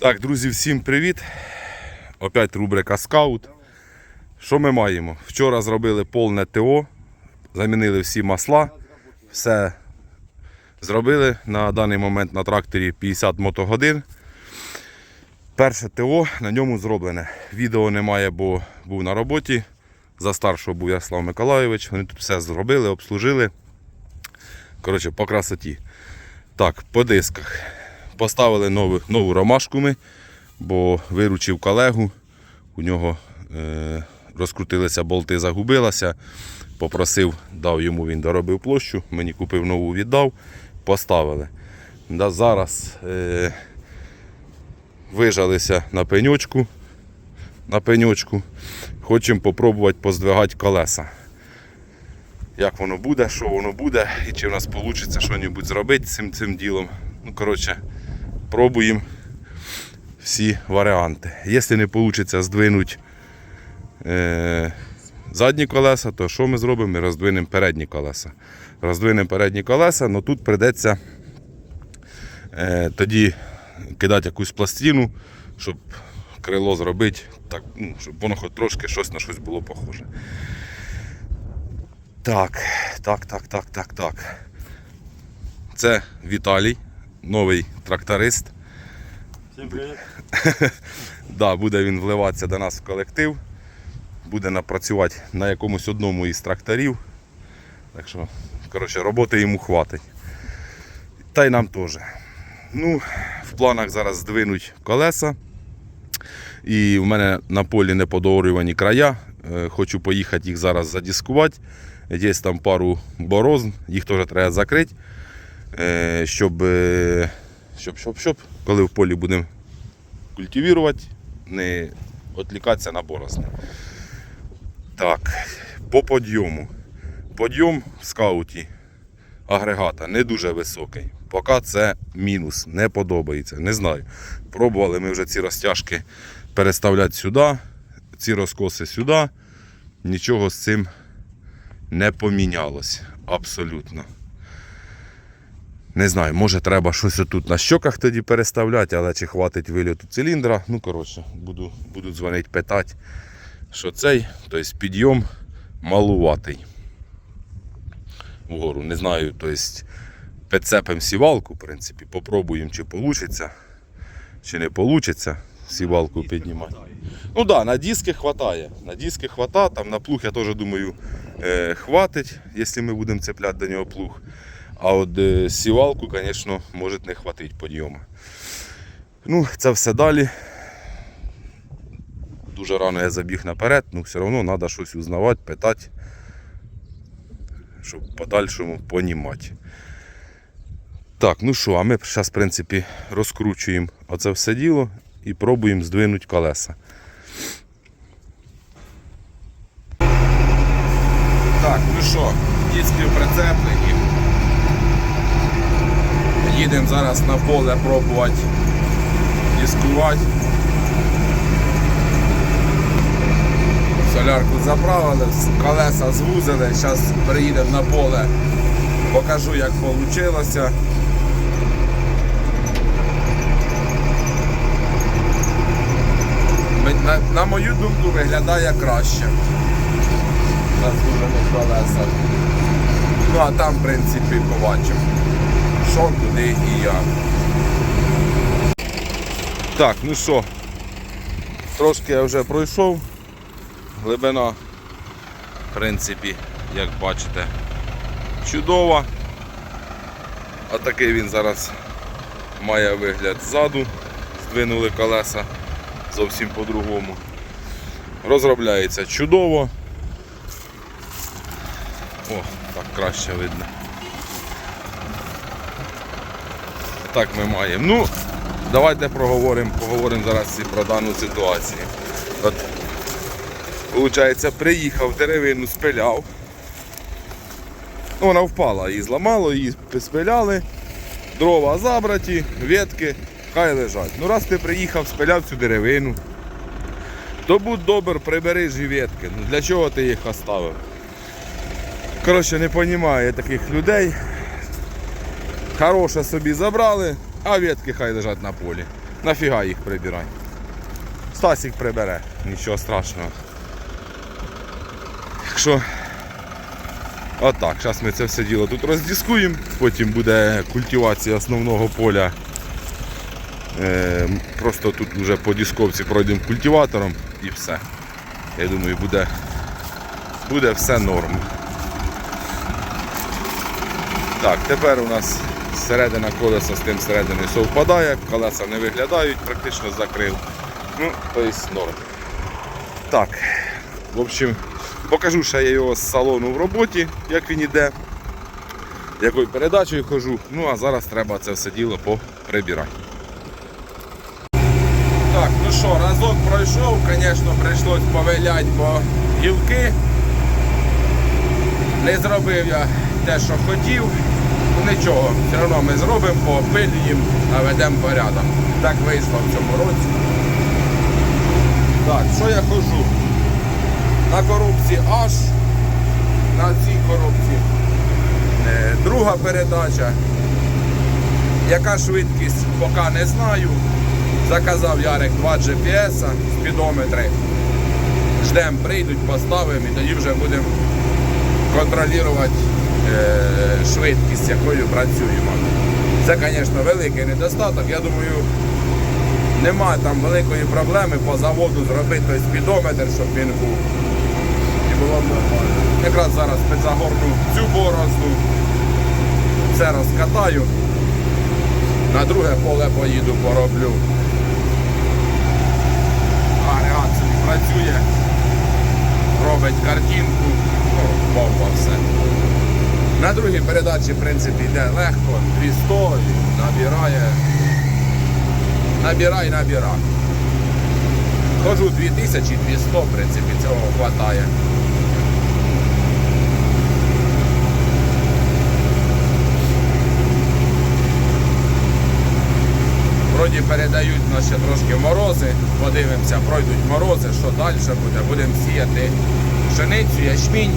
Так, друзі, всім привіт. Опять рубрика Скаут. Що ми маємо? Вчора зробили повне ТО, замінили всі масла, все зробили. На даний момент на тракторі 50 мотогодин. Перше ТО на ньому зроблене. Відео немає, бо був на роботі. За старшого був Ярослав Миколайович. Вони тут все зробили, обслужили. Коротше, по красоті. Так, по дисках. Поставили нову, нову ромашку ми, бо виручив колегу. У нього е, розкрутилися болти, загубилася. Попросив, дав йому, він доробив площу, мені купив нову, віддав, поставили. Да, зараз е, вижалися на пеньочку. На пеньочку. Хочемо спробувати поздвигати колеса. Як воно буде, що воно буде, і чи в нас вийде щось зробити з цим, цим ділом. Ну, коротше, пробуємо всі варіанти. Якщо не вийде здвинути е, задні колеса, то що ми зробимо? Ми роздвинемо передні колеса. Роздвинемо передні колеса, але тут прийдеться е, тоді кидати якусь пластину, щоб крило зробити, так, ну, щоб воно хоч трошки щось на щось було похоже. Так, так, так, так, так, так. Це Віталій, новий тракторист. Всім привіт. Да, буде він вливатися до нас в колектив. Буде напрацювати на якомусь одному із тракторів. Так що, коротше, роботи йому хватить. Та й нам теж. Ну, в планах зараз здвинуть колеса. І в мене на полі неподорювані края. Е, Хочу поїхати їх зараз задіскувати. Є там пару борозн, їх теж треба закрити. Е, Щоб, е, щоб, щоб, щоб, коли в полі будемо культивувати, не відлікатися на борозни. Так, по подйому. Подйом в скауті агрегата не дуже високий. Поки це мінус, не подобається. Не знаю. Пробували ми вже ці розтяжки переставляти сюди, ці розкоси сюди. Нічого з цим не помінялось. Абсолютно. Не знаю, може треба щось отут на щоках тоді переставляти, але чи хватить вильоту циліндра. Ну, коротше, буду, буду дзвонити питати, що цей, тобто підйом малуватий. Вгору. Не знаю, тобто підцепимо сівалку, в принципі, попробуємо, чи вийде, чи не вийде сівалку піднімати. Ну так, да, на диски хватає. На диски хватає, там на плуг, я теж думаю, е, хватить, якщо ми будемо цепляти до нього плуг. А от е, сівалку, звісно, може не хватить підйому. Ну, це все далі. Дуже рано я забіг наперед, ну все одно треба щось узнавати, питати, щоб подальшому понімати. Так, ну що, а ми зараз, в принципі, розкручуємо оце все діло і пробуємо здвинути колеса. Так, ну що, диски прицеплені. Їдемо зараз на поле пробувати дискувати. Солярку заправили, колеса звузили, зараз приїдемо на поле, покажу як вийшло. На, на мою думку виглядає краще. На звужених колесах. Ну а там, в принципі, побачимо що, куди і як. Так, ну що, трошки я вже пройшов. Глибина, в принципі, як бачите, чудова. А такий він зараз має вигляд ззаду. Здвинули колеса зовсім по-другому. Розробляється чудово. О, так краще видно. Так ми маємо. Ну, давайте проговоримо, поговоримо зараз і про дану ситуацію. От, Виходить, приїхав, деревину спиляв. Ну, вона впала, її зламало, її спиляли, дрова забраті, ветки, хай лежать. Ну раз ти приїхав, спиляв цю деревину, то будь добр, прибери ж ветки. Ну, для чого ти їх оставив? Коротше, не розумію таких людей. Хороше собі забрали, а ветки хай лежать на полі. Нафіга їх прибирай. Стасік прибере, нічого страшного. Якщо Отак, зараз ми це все діло тут роздіскуємо, потім буде культивація основного поля. Е, просто тут вже по дисковці пройдемо культиватором і все. Я думаю, буде, буде все норм. Так, тепер у нас середина колеса з тим серединою совпадає, колеса не виглядають, практично закрив. Ну, тобто норм. Так, в общем, покажу ще я його з салону в роботі, як він іде, якою передачею хожу. Ну а зараз треба це все діло поприбирати. Так, ну що, разок пройшов, звісно, прийшлось повиляти, бо гілки. Не зробив я те, що хотів. Нічого, все одно ми зробимо, попилюємо, наведемо порядок. Так вийшло в цьому році. Так, що я хожу? На коробці аж на цій коробці. Е, Друга передача. Яка швидкість, поки не знаю. Заказав Ярик 2 GPS, спідометри. Ждемо, прийдуть, поставимо і тоді вже будемо контролювати е, швидкість, якою працюємо. Це, звісно, великий недостаток. Я думаю, нема там великої проблеми по заводу зробити той спідометр, щоб він був. І було б нормально. Якраз зараз підзагорну цю борозну, все розкатаю. На друге поле поїду, пороблю. Агрегат працює, робить картинку, бомба все. На другій передачі, в принципі, йде легко, 200 і набирає. Набирай, набирай. Хожу 2200, в принципі, цього вистачає. Вроді передають ще трошки морози, подивимося, пройдуть морози, що далі буде. Будемо сіяти пшеницю, ячмінь.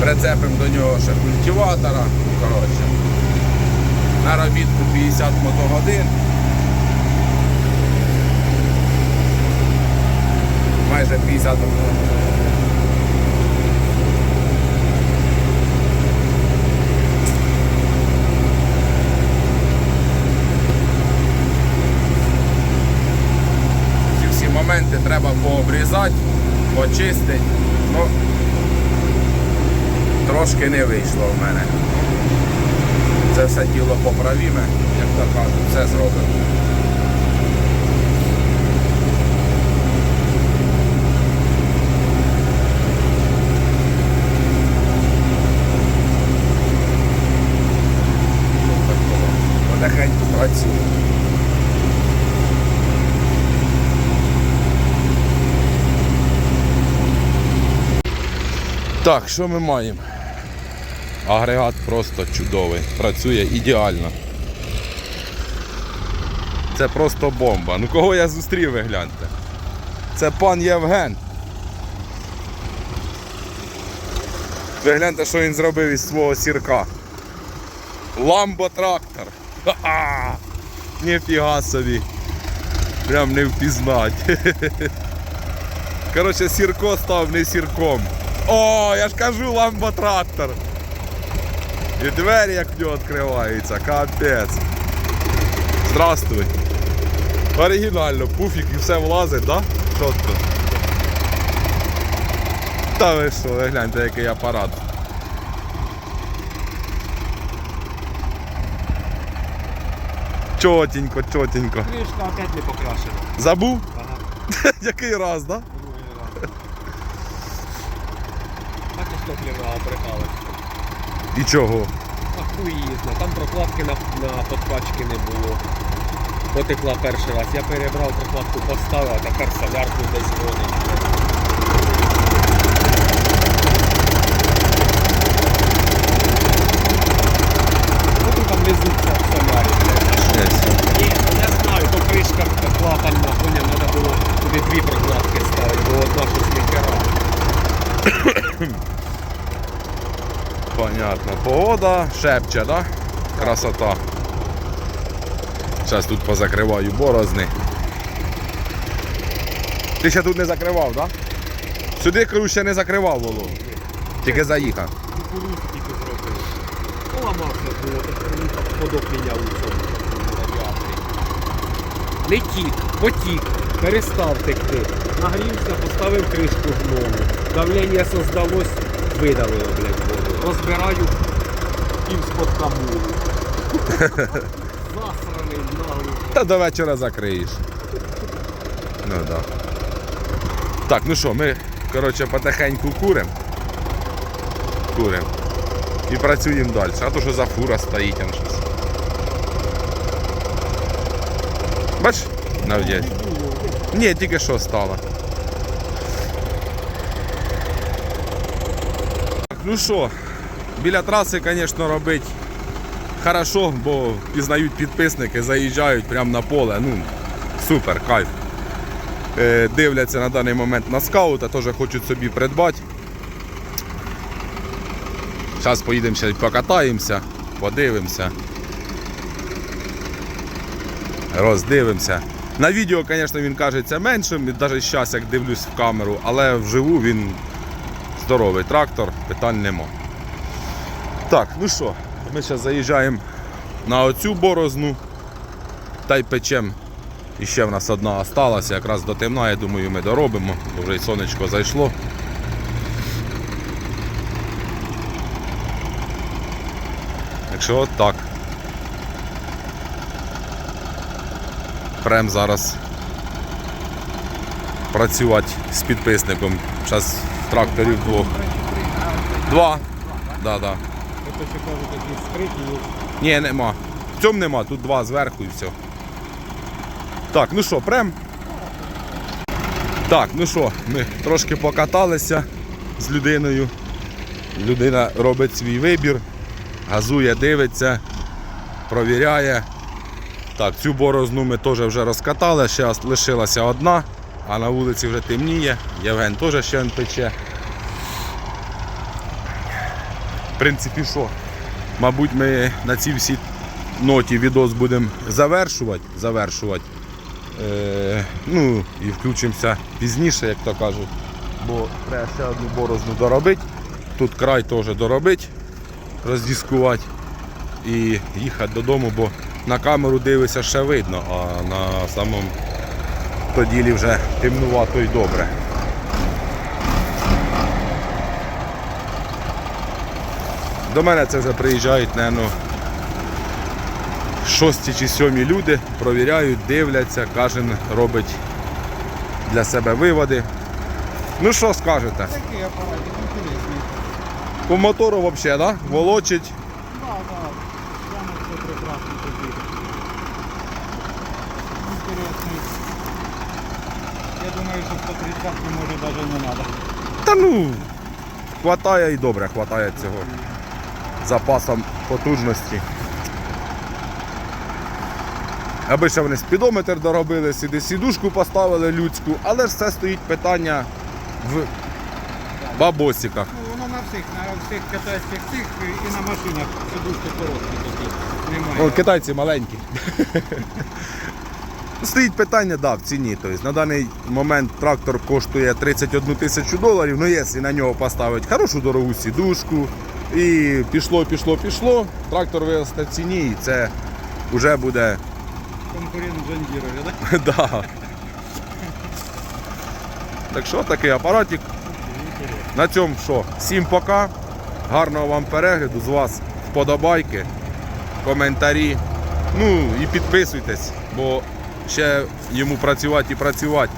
Прицепимо до нього ще культиватора. Коротше. Наробітку 50 мотогодин. Майже 50 мотогодин. Ці всі моменти треба пообрізати, почистити. Ну, трошки не вийшло в мене. Це все діло поправіме, як то кажуть, все зробимо. Потихеньку працюю. Так, що ми маємо? Агрегат просто чудовий, працює ідеально. Це просто бомба. Ну кого я зустрів, ви гляньте. Це пан Євген. Ви гляньте, що він зробив із свого сірка. Ламбо трактор. Ха-ха! Ніфіга собі. Прям не впізнать. Коротше, сірко став не сірком. О, я ж кажу, ламбо трактор. І двері як в нього відкриваються, капець. Здравствуй. Оригінально, пуфік і все влазить, да? Чітко. Та ви що, ви гляньте, який апарат. Чотенько, чотенько. Кришка опять не покрашена. Забув? Ага, Який раз, да? І чого? Ахуїзно, там прокладки на, на подкачки не було. Потекла перший раз. Я перебрав прокладку, поставив, а тепер солярку десь гонить. Ну там внизу це солярі, блядь. Ні, я знаю, то кришка клапанна, поняв, треба було туди дві прокладки ставити, бо одна щось не керала. Понятно. Погода шепче, да? Красота. Зараз тут позакриваю борозни. Ти ще тут не закривав, так? Да? Сюди кажу, ще не закривав Володь. Тільки заїхав. Кукурузу тільки зробив. Поламався було, так ходок міняв у цьому радіаторі. Потік, перестав текти. Нагрівся, поставив кришку знову. Давлення создалось, видавило, блядь. Розбираю пів з-под камулу. Засраний наглий. Та до вечора закриєш. Ну так. Да. Так, ну що, ми, коротше, потихеньку курим. Курим. І працюємо далі. А то що за фура стоїть там щось. Бач, нав'єть. Ні, тільки що стало. Так, Ну що, Біля траси, звісно, робить хорошо, бо пізнають підписники, заїжджають прямо на поле. Ну, супер, кайф. Е, дивляться на даний момент на скаута, теж хочуть собі придбати. Зараз поїдемо ще покатаємося, подивимося. Роздивимося. На відео, звісно, він кажеться меншим, навіть зараз, як дивлюсь в камеру, але вживу він здоровий трактор, питань нема. Так, ну що, ми зараз заїжджаємо на оцю борозну та й печемо. І ще в нас одна осталася, якраз до темна, я думаю, ми доробимо, бо вже й сонечко зайшло. Так що так. Прям зараз працювати з підписником. Зараз тракторів двох. Два. Да, да. Ото ще кажуть, такі скриті. Ні, нема. В цьому нема, тут два зверху і все. Так, ну що, прем. Так, ну що, ми трошки покаталися з людиною. Людина робить свій вибір, газує, дивиться, провіряє. Так, цю борозну ми теж вже розкатали, ще лишилася одна, а на вулиці вже темніє. Євген теж ще пече. В принципі, що? Мабуть, ми на цій всій ноті відос будемо завершувати. завершувати. Е, ну і включимося пізніше, як то кажуть. Бо треба ще одну борозну доробити. Тут край теж доробити, роздіскувати і їхати додому, бо на камеру дивишся ще видно, а на самому то ділі вже темнувато і добре. До мене це вже приїжджають, напевно, шості чи сьомі люди, провіряють, дивляться, кожен робить для себе виводи. Ну що скажете? Такий апаратик інтересний. По мотору взагалі, да? волочить. Да, да. Прямо все прекрасно такий. Інтересний. Я думаю, що 130 може навіть не треба. Та ну, хватає і добре, хватає цього запасом потужності. Аби ще вони спідометр доробили, сюди сідушку поставили людську, але ж це стоїть питання в бабосиках. Ну, воно на всіх, на всіх китайських цих і на машинах сидушки короткі такі. Немає. О, китайці маленькі. Стоїть питання, да, в ціні. Тобто, на даний момент трактор коштує 31 тисячу доларів. Ну, якщо на нього поставити хорошу дорогу сідушку, і пішло, пішло, пішло, трактор виросте в ціні, і це вже буде. Конкурент Джандірові, так? да. Так що такий апаратик. На цьому що? Всім пока. Гарного вам перегляду, з вас вподобайки, коментарі. Ну і підписуйтесь, бо ще йому працювати і працювати.